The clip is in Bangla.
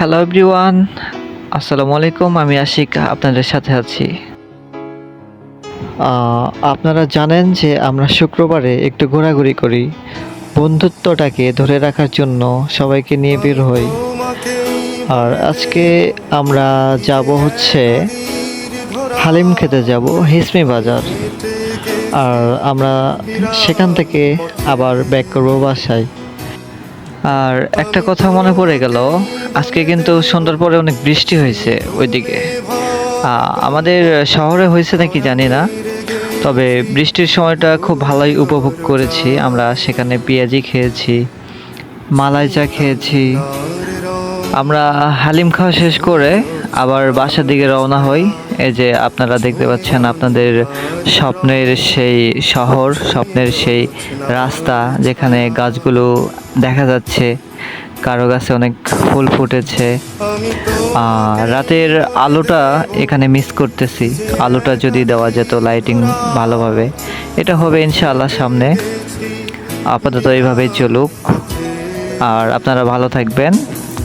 হ্যালো এভরিওয়ান আসসালামু আলাইকুম আমি আশিক, আপনাদের সাথে আছি। আপনারা জানেন যে আমরা শুক্রবারে একটু ঘোরাঘুরি করি। বন্ধুত্বটাকে ধরে রাখার জন্য সবাইকে নিয়ে বের হই। আর আজকে আমরা যাব হচ্ছে হালিম খেতে যাব, হিসমি বাজার। আর আমরা সেখান থেকে আবার ব্যাক করব বাসায়। আর একটা কথা মনে পড়ে গেল, আজকে কিন্তু সন্ধ্যার পরে অনেক বৃষ্টি হয়েছে ওইদিকে। আমাদের শহরে হয়েছে নাকি জানি না, তবে বৃষ্টির সময়টা খুব ভালোই উপভোগ করেছি। আমরা সেখানে পেঁয়াজি খেয়েছি, মালাই চা খেয়েছি আমরা হালিম খাওয়া শেষ করে আবার বাসার দিকে রওনা হই। এই যে আপনারা দেখতে পাচ্ছেন আপনাদের স্বপ্নের সেই শহর, স্বপ্নের সেই রাস্তা যেখানে গাছগুলো দেখা যাচ্ছে। কারও গাছে অনেক ফুল ফুটেছে। রাতের আলোটা এখানে মিস করতেছি। আলোটা যদি দেওয়া যেত লাইটিং ভালোভাবে। এটা হবে ইনশাআল্লাহ সামনে। আপাতত এইভাবেই চলুক। আর আপনারা ভালো থাকবেন।